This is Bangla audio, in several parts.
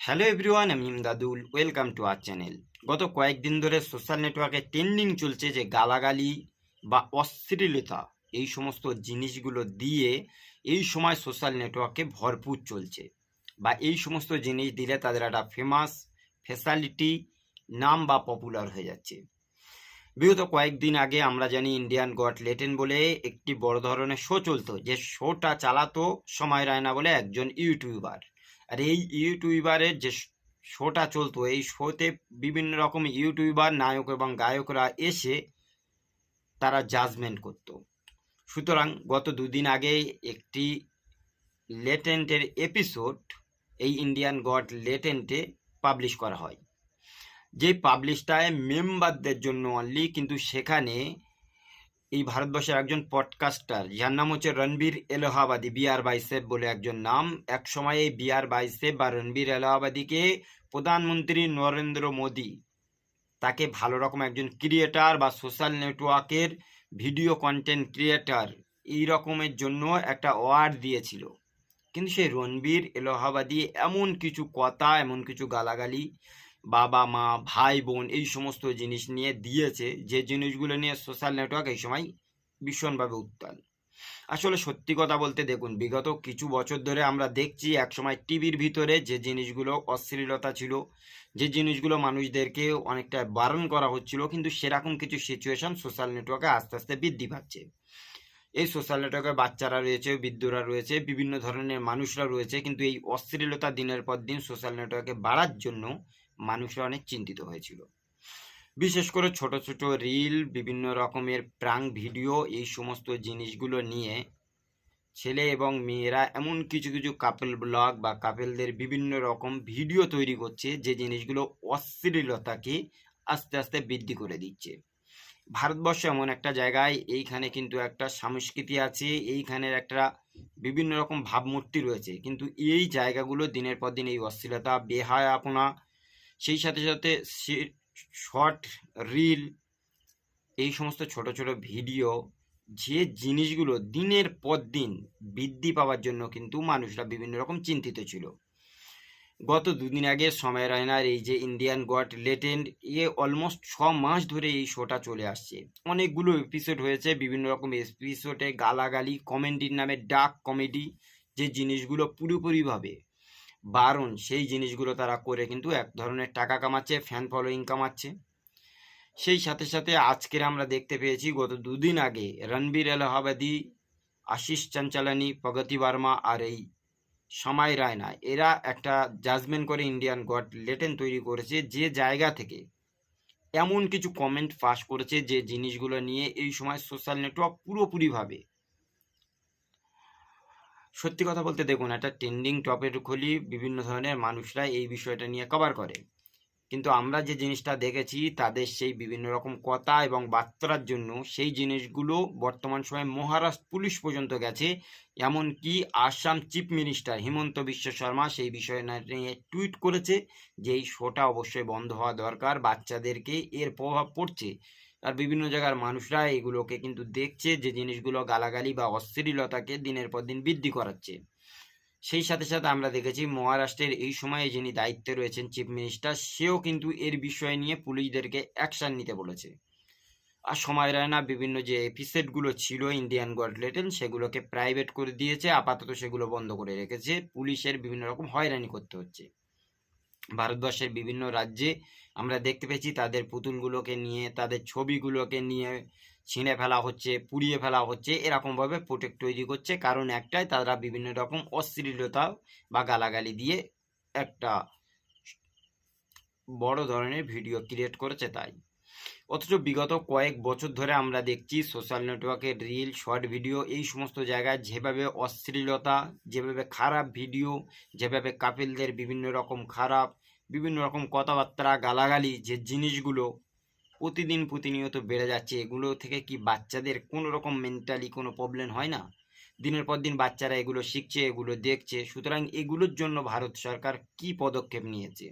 হ্যালো এভরিওয়ান, আমি Imdadul welcome to our channel. গত কয়েকদিন ধরে সোশ্যাল নেটওয়ার্কে ট্রেন্ডিং চলছে যে গালাগালি বা অশ্লীলতা, এই সমস্ত জিনিসগুলো দিয়ে এই সময় সোশ্যাল নেটওয়ার্কে ভরপুর চলছে বা এই সমস্ত জিনিস দিলে তাদের একটা ফেমাস ফেসালিটি নাম বা পপুলার হয়ে যাচ্ছে। বিগত কয়েকদিন আগে আমরা জানি ইন্ডিয়ান গট লেটেন বলে একটি বড় ধরনের শো চলতো। যে শোটা চালাতো সময় রায়না বলে একজন ইউটিউবার আর এই ইউটিউবারের যে শোটা চলতো, এই শোতে বিভিন্ন রকম ইউটিউবার, নায়ক এবং গায়করা এসে তারা জাজমেন্ট করত। সুতরাং গত দুদিন আগে একটি লেটেন্টের এপিসোড এই ইন্ডিয়ান গড লেটেন্টে পাবলিশ করা হয়। যে পাবলিশটায় মেম্বারদের জন্য অনলি কিন্তু সেখানে এই ভারতবর্ষের একজন পডকাস্টার যার নাম হচ্ছে রণবীর এলাহাবাদী বিআর বাইসেব বলে একজন নাম। এক সময় এই বিআর বাইসেব বা রণবীর এলাহাবাদীকে প্রধানমন্ত্রী নরেন্দ্র মোদী, তাকে ভালো রকম একজন ক্রিয়েটার বা সোশ্যাল নেটওয়ার্কের ভিডিও কন্টেন্ট ক্রিয়েটার এই রকমের জন্য একটা অ্যাওয়ার্ড দিয়েছিল। কিন্তু সেই রণবীর এলাহাবাদী এমন কিছু কথা, এমন কিছু গালাগালি বাবা, মা, ভাই, বোন এই সমস্ত জিনিস নিয়ে দিয়েছে। যে জিনিসগুলো নিয়ে সোশ্যাল নেটওয়ার্ক এই সময় ভীষণভাবে উত্তাল। আসলে সত্যি কথা বলতে দেখুন, বিগত কিছু বছর ধরে আমরা দেখছি একসময় টিভির ভিতরে যে জিনিসগুলো অশ্লীলতা ছিল, যে জিনিসগুলো মানুষদেরকে অনেকটা বারণ করা হচ্ছিল, কিন্তু সেরকম কিছু সিচুয়েশন সোশ্যাল নেটওয়ার্কে আস্তে আস্তে বৃদ্ধি পাচ্ছে। এই সোশ্যাল নেটওয়ার্কে বাচ্চারা রয়েছে, বৃদ্ধরা রয়েছে, বিভিন্ন ধরনের মানুষরা রয়েছে, কিন্তু এই অশ্লীলতা দিনের পর দিন সোশ্যাল নেটওয়ার্কে বাড়ার জন্য মানুষরা অনেক চিন্তিত হয়েছিল। বিশেষ করে ছোট ছোট রিল, বিভিন্ন রকমের প্রাং ভিডিও, এই সমস্ত জিনিসগুলো নিয়ে ছেলে এবং মেয়েরা এমন কিছু কিছু কাপেল ব্লগ বা কাপেলদের বিভিন্ন রকম ভিডিও তৈরি করছে, যে জিনিসগুলো অশ্লীলতাকে আস্তে আস্তে বৃদ্ধি করে দিচ্ছে। ভারতবর্ষ এমন একটা জায়গায়, এইখানে কিন্তু একটা সংস্কৃতি আছে এইখানের একটা বিভিন্ন রকম ভাবমূর্তি রয়েছে। কিন্তু এই জায়গাগুলো দিনের পর দিন এই অশ্লীলতা, বেহায়াপনা সেই সাথে সাথে শর্ট রিল, এই সমস্ত ছোট ছোট ভিডিও, যে জিনিসগুলো দিনের পর দিন বৃদ্ধি পাওয়ার জন্য কিন্তু মানুষরা বিভিন্ন রকম চিন্তিত ছিল। গত দুদিন আগে সময় রায়নার এই যে ইন্ডিয়ান গড লেটেন্ড এ অলমোস্ট ছ মাস ধরে এই শোটা চলে আসছে। অনেকগুলো এপিসোড হয়েছে, বিভিন্ন রকম এপিসোডে গালাগালি কমেডির নামে ডাক কমেডি যে জিনিসগুলো পুরোপুরিভাবে বারণ, সেই জিনিসগুলো তারা করে কিন্তু এক ধরনের টাকা কামাচ্ছে ফ্যান ফলোয়িং কামাচ্ছে। সেই সাথে সাথে আজকের আমরা দেখতে পেয়েছি, গত দুদিন আগে রণবীর এলাহাবাদী, আশিস চঞ্চলানি, প্রগতি বার্মা আর এই সময় রায়না, এরা একটা জাজমেন্ট করে ইন্ডিয়ান গড লেটেন তৈরি করেছে যে জায়গা থেকে এমন কিছু কমেন্ট পাস করেছে যে জিনিসগুলো নিয়ে এই সময় সোশ্যাল নেটওয়ার্ক পুরোপুরিভাবে সত্যি কথা বলতে দেখুন, একটা ট্রেন্ডিং টপের খুলি, বিভিন্ন ধরনের মানুষরা এই বিষয়টা নিয়ে কভার করে। কিন্তু আমরা যে জিনিসটা দেখেছি, তাদের সেই বিভিন্ন রকম কথা এবং বার্তার জন্য সেই জিনিসগুলো বর্তমান সময়ে মহারাষ্ট্র পুলিশ পর্যন্ত গেছে। এমনকি আসাম চিফ মিনিস্টার হিমন্ত বিশ্ব শর্মা সেই বিষয় নিয়ে টুইট করেছে যে এই শোটা অবশ্যই বন্ধ হওয়া দরকার, বাচ্চাদেরকে এর প্রভাব পড়ছে। আর বিভিন্ন জায়গার মানুষরা এগুলোকে কিন্তু দেখছে যে জিনিসগুলো গালাগালি বা অশ্লীলতাকে দিনের পর দিন বৃদ্ধি করাচ্ছে। সেই সাথে সাথে আমরা দেখেছি মহারাষ্ট্রের এই সময়ে যিনি দায়িত্বে রয়েছেন চিফ মিনিস্টার, সেও কিন্তু এর বিষয় নিয়ে পুলিশদেরকে অ্যাকশন নিতে বলেছে। আর সময় রায়না বিভিন্ন যে এপিসোডগুলো ছিল ইন্ডিয়ান গড লেটেন, সেগুলোকে প্রাইভেট করে দিয়েছে, আপাতত সেগুলো বন্ধ করে রেখেছে। পুলিশের বিভিন্ন রকম হয়রানি করতে হচ্ছে। ভারতবর্ষের বিভিন্ন রাজ্যে আমরা দেখতে পেয়েছি তাদের পুতুলগুলোকে নিয়ে, তাদের ছবিগুলোকে নিয়ে ছিঁড়ে ফেলা হচ্ছে, পুড়িয়ে ফেলা হচ্ছে, এরকমভাবে প্রোটেক্ট তৈরি করছে। কারণ একটাই তারা বিভিন্ন রকম অশ্লীলতা বা গালাগালি দিয়ে একটা বড় ধরনের ভিডিও ক্রিয়েট করেছে তাই। অথচ বিগত কয়েক বছর ধরে আমরা দেখছি সোশ্যাল নেটওয়ার্কের রিল শর্ট ভিডিও এই সমস্ত জায়গায় যেভাবে অশ্লীলতা, যেভাবে খারাপ ভিডিও যেভাবে কাপিলদের বিভিন্ন রকম খারাপ বিভিন্ন রকম কথাবার্তা, গালাগালি, যে জিনিসগুলো প্রতিদিন প্রতিনিয়ত বেড়ে যাচ্ছে, এগুলো থেকে কি বাচ্চাদের কোনো রকম মেন্টালি কোনো প্রবলেম হয় না? দিনের পর দিন বাচ্চারা এগুলো শিখছে, এগুলো দেখছে, সুতরাং এগুলোর জন্য ভারত সরকার কি পদক্ষেপ নিয়েছে?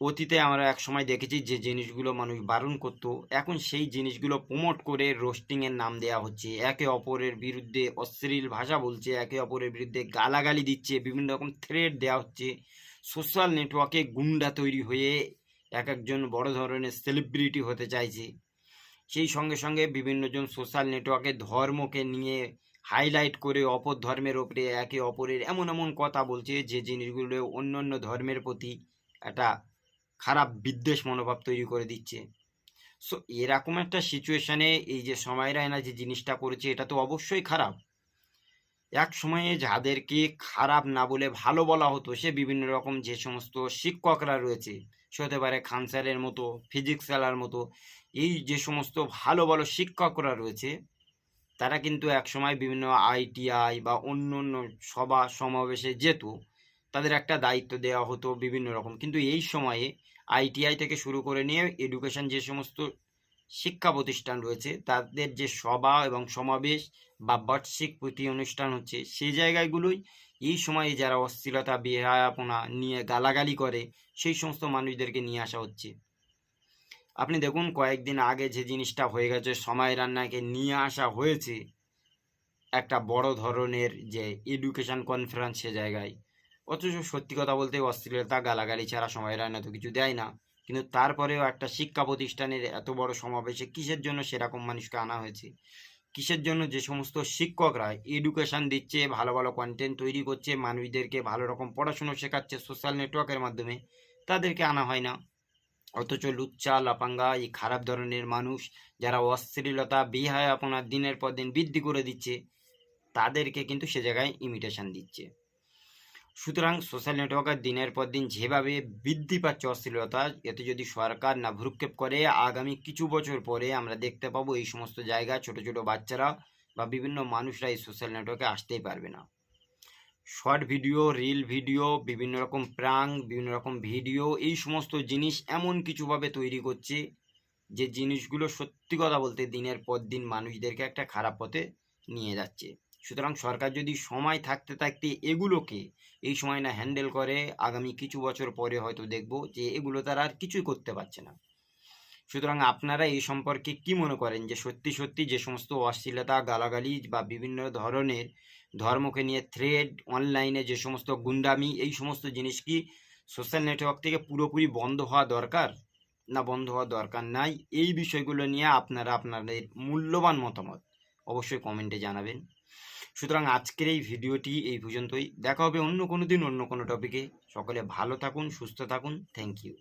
অতীতে আমরা এক সময় দেখেছি যে জিনিসগুলো মানুষ বারণ করত, এখন সেই জিনিসগুলো প্রমোট করে রোস্টিংয়ের নাম দেওয়া হচ্ছে, একে অপরের বিরুদ্ধে অশ্লীল ভাষা বলছে, একে অপরের বিরুদ্ধে গালাগালি দিচ্ছে, বিভিন্ন রকম থ্রেড দেওয়া হচ্ছে। সোশ্যাল নেটওয়ার্কে গুন্ডা তৈরি হয়ে এক একজন বড় ধরনের সেলিব্রিটি হতে চাইছে। সেই সঙ্গে সঙ্গে বিভিন্নজন সোশ্যাল নেটওয়ার্কে ধর্মকে নিয়ে হাইলাইট করে অপর ধর্মের ওপরে একে অপরের এমন এমন কথা বলছে যে জিনিসগুলো অন্য অন্য ধর্মের প্রতি একটা খারাপ বিদ্বেষ মনোভাব তৈরি করে দিচ্ছে। সো এরকম একটা সিচুয়েশানে এই যে সময় রায়না যে জিনিসটা করেছে, এটা তো অবশ্যই খারাপ। এক সময়ে যাদেরকে খারাপ না বলে ভালো বলা হতো, সে বিভিন্ন রকম যে সমস্ত শিক্ষকরা রয়েছে, সে হতে পারে খান স্যারের মতো ফিজিক্স স্যারের মতো, এই যে সমস্ত ভালো ভালো শিক্ষকরা রয়েছে, তারা কিন্তু এক সময় বিভিন্ন আইটিআই বা অন্য অন্য সভা সমাবেশে যেত, তাদের একটা দায়িত্ব দেওয়া হতো বিভিন্ন রকম। কিন্তু এই সময়ে আইটিআই থেকে শুরু করে নিয়ে এডুকেশন যে সমস্ত শিক্ষা প্রতিষ্ঠান রয়েছে। তাদের যে সভা এবং সমাবেশ বা বার্ষিক প্রতি অনুষ্ঠান হচ্ছে, সেই জায়গাগুলোই এই সময়ে যারা অস্থিরতা, বেহায়াপনা নিয়ে গালাগালি করে, সেই সমস্ত মানুষদেরকে নিয়ে আসা হচ্ছে। আপনি দেখুন, কয়েকদিন আগে যে জিনিসটা হয়ে গেছে, সময় রান্নাকে নিয়ে আসা হয়েছে একটা বড় ধরনের যে এডুকেশন কনফারেন্স সে জায়গায়। অথচ সত্যি কথা বলতে অশ্লীলতা গালাগালি ছাড়া সময় রান্না তো কিছু দেয় না। কিন্তু তারপরেও একটা শিক্ষা প্রতিষ্ঠানের এত বড় সমাবেশে কিসের জন্য সেরকম মানুষকে আনা হয়েছে? কিসের জন্য যে সমস্ত শিক্ষকরা এডুকেশন দিচ্ছে, ভালো ভালো কন্টেন্ট তৈরি করছে, মানুষদেরকে ভালো রকম পড়াশুনো শেখাচ্ছে সোশ্যাল নেটওয়ার্কের মাধ্যমে, তাদেরকে আনা হয় না। অথচ লুচ্চা, লাপাঙ্গা, এই খারাপ ধরনের মানুষ যারা অশ্লীলতা বিহায় আপনার দিনের পর দিন বৃদ্ধি করে দিচ্ছে, তাদেরকে কিন্তু সে জায়গায় ইমিটেশন দিচ্ছে। সুতরাং সোশ্যাল নেটওয়ার্কের দিনের পর দিন যেভাবে বৃদ্ধি পাচ্ছে অশ্লীলতা, এতে যদি সরকার না ভ্রুক্ষেপ করে, আগামী কিছু বছর পরে আমরা দেখতে পাবো এই সমস্ত জায়গায় ছোট ছোট বাচ্চারা বা বিভিন্ন মানুষরা এই সোশ্যাল নেটওয়ার্কে আসতেই পারবে না। শর্ট ভিডিও, রিল ভিডিও, বিভিন্ন রকম প্রাং, বিভিন্ন রকম ভিডিও, এই সমস্ত জিনিস এমন কিছুভাবে তৈরি করছে যে জিনিসগুলো সত্যি কথা বলতে দিনের পর দিন মানুষদেরকে একটা খারাপ পথে নিয়ে যাচ্ছে। সুতরাং সরকার যদি সময় থাকতে থাকতে এগুলোকে এই সময় না হ্যান্ডেল করে, আগামী কিছু বছর পরে হয়তো দেখব যে এগুলো তারা আর কিছুই করতে পারছে না। সুতরাং আপনারা এই সম্পর্কে কি মনে করেন যে সত্যি সত্যি যে সমস্ত অশ্লীলতা, গালাগালি বা বিভিন্ন ধরনের ধর্মকে নিয়ে থ্রেড অনলাইনে যে সমস্ত গুন্ডামি, এই সমস্ত জিনিস কি সোশ্যাল নেটওয়ার্ক থেকে পুরোপুরি বন্ধ হওয়া দরকার না বন্ধ হওয়া দরকার নাই? এই বিষয়গুলো নিয়ে আপনারা আপনাদের মূল্যবান মতামত অবশ্যই কমেন্টে জানাবেন। সুতরাং আজকের এই ভিডিওটি এই পর্যন্তই। দেখা হবে অন্য কোনো দিন, অন্য কোনো টপিকে সকলে ভালো থাকুন, সুস্থ থাকুন। Thank you